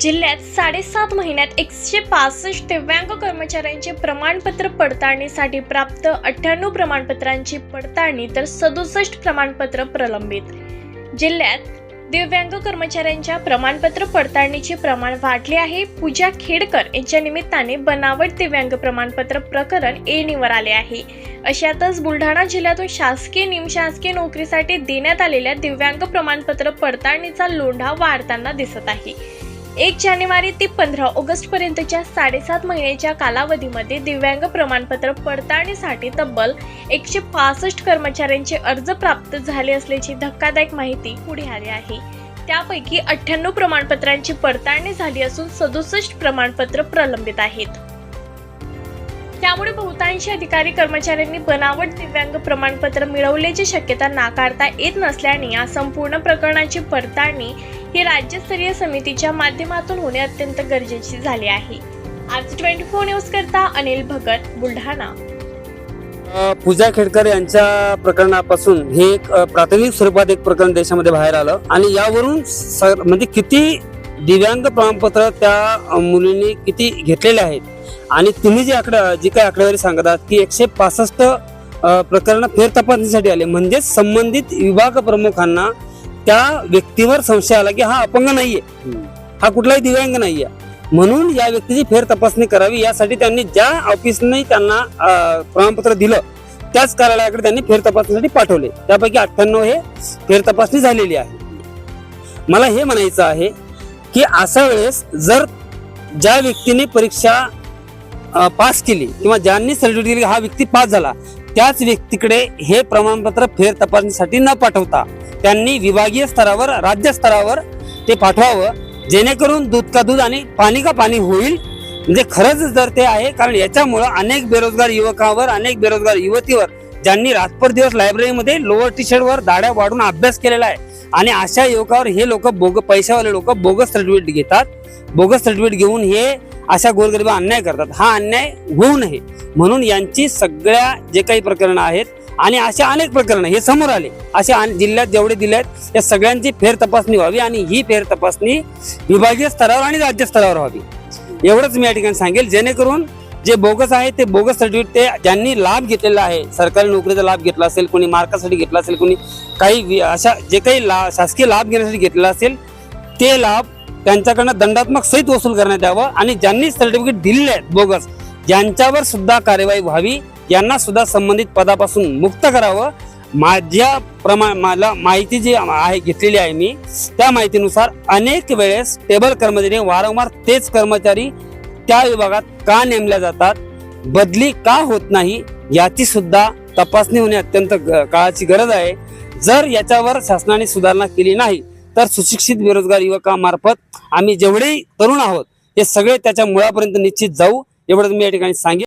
जिल्ह्यात साडेसात महिन्यात एकशे पासष्ट दिव्यांग कर्मचाऱ्यांचे प्रमाणपत्र पडताळणीसाठी प्राप्त अठ्ठ्याण्णव प्रमाणपत्रांची पडताळणी तर सदुसष्ट प्रमाणपत्र प्रलंबित. जिल्ह्यात दिव्यांग कर्मचाऱ्यांच्या प्रमाणपत्र पडताळणीचे प्रमाण वाढले आहे. पूजा खेडकर यांच्या निमित्ताने बनावट दिव्यांग प्रमाणपत्र प्रकरण एणीवर आले आहे. अशातच बुलढाणा जिल्ह्यातून शासकीय निमशासकीय नोकरीसाठी देण्यात आलेल्या दिव्यांग प्रमाणपत्र पडताळणीचा लोंढा वाढताना दिसत आहे. एक जानेवारी ते पंधरा ऑगस्ट पर्यंतच्या साडेसात महिन्याच्या कालावधीमध्ये दिव्यांग प्रमाणपत्र पडताळणीसाठी तब्बल एकशे पासष्ट कर्मचाऱ्यांचे अर्ज प्राप्त झाले असल्याची धक्कादायक माहिती पुढे आली आहे. त्यापैकी अठ्ठ्याण्णव प्रमाणपत्रांची पडताळणी झाली असून सदुसष्ट प्रमाणपत्र प्रलंबित आहेत. त्यामुळे बहुतांश अधिकारी कर्मचाऱ्यांनी बनावट दिव्यांग प्रमाणपत्र मिळवल्याची शक्यता नाकारता येत नसल्याने या संपूर्ण प्रकरणाची पडताळणी ही राज्यस्तरीय समितीच्या माध्यमातून होणे अत्यंत गरजेचे झाले आहे. आज ट्वेंटी फोर न्यूज करता अनिल भगत बुलढाणा. पूजा खेडकर यांच्या प्रकरणापासून हे एक प्राथमिक स्वरूपात एक प्रकरण देशामध्ये बाहेर आलं. आणि यावरून म्हणजे किती दिव्यांग प्रमाणपत्र त्या मुलीने किती घेतलेले आहेत. आणि तुम्ही जी आकडा जी काही आकडेवारी सांगत आहात की एकशे पासष्ट प्रकरण फेर तपासणीसाठी आले. म्हणजेच संबंधित विभाग प्रमुखांना त्या व्यक्तीवर संशय आला की हा अपंग नाहीये. हा कुठलाही दिव्यांग नाहीये. म्हणून या व्यक्तीची फेर तपासणी करावी यासाठी त्यांनी ज्या ऑफिसने त्यांना प्रमाणपत्र दिलं त्याच कार्यालयाकडे त्यांनी फेर तपासणीसाठी पाठवले. त्यापैकी अठ्ठ्याण्णव हे फेर तपासणी झालेली आहे. मला हे म्हणायचं आहे की अशा वेळेस जर ज्या व्यक्तीने परीक्षा पास केली किंवा ज्यांनी सर्टिफिकेट दिली हा व्यक्ती पास झाला त्याच व्यक्तीकडे हे प्रमाणपत्र फेर तपासणीसाठी न पाठवता त्यांनी विभागीय स्तरावर राज्य स्तरावर ते पाठवावं जेणेकरून दूध का दूध आणि पाणी का पाणी होईल. म्हणजे खरंच जर ते आहे कारण याच्यामुळं अनेक बेरोजगार युवकांवर अनेक बेरोजगार युवतीवर ज्यांनी रातभर दिवस लायब्ररीमध्ये लोअर टी शर्टवर दाड्या वाढून अभ्यास केलेला आहे. आणि अशा युवकावर हे लोक बोग पैशावाले लोक बोगस सर्टिफिकेट घेतात. बोगस सर्टिफिकेट घेऊन हे अशा गोरगरिबा अन्याय करतात. हा अन्याय होऊ नये. म्हणून यांची सगळ्या जे काही प्रकरणं आहेत आणि अशा अनेक प्रकरण हे समोर आले. अशा जिल्ह्यात जेवढे दिले आहेत या सगळ्यांची फेर तपासणी व्हावी आणि ही फेर तपासणी विभागीय स्तरावर आणि राज्य स्तरावर व्हावी. एवढंच मी या ठिकाणी सांगेल. जेणेकरून जे बोगस आहे ते बोगस सर्टिफिकेट ते ज्यांनी लाभ घेतलेला आहे सरकारी नोकरीचा लाभ घेतला असेल कोणी मार्कासाठी घेतला असेल कोणी काही अशा जे काही ला शासकीय लाभ घेण्यासाठी घेतलेला असेल ते लाभ त्यांच्याकडनं दंडात्मक सहित वसूल करण्यात यावं आणि ज्यांनी सर्टिफिकेट दिलेले आहेत बोगस ज्यांच्यावर सुद्धा कार्यवाही व्हावी यांना सुद्धा संबंधित पदापासून मुक्त करावं. माझ्या प्रमा मला माहिती जी आहे घेतलेली आहे मी त्या माहितीनुसार अनेक वेळेस टेबल कर्मचारी वारंवार तेच कर्मचारी त्या विभागात का नेमल्या जातात बदली का होत नाही याची सुद्धा तपासणी होणे अत्यंत काळाची गरज आहे. जर याच्यावर शासनाने सुधारणा केली नाही तर सुशिक्षित बेरोजगार युवकामार्फत आम्ही जेवढे तरुण आहोत ते सगळे त्याच्या मुळापर्यंत निश्चित जाऊ एवढं मी या ठिकाणी सांगेन.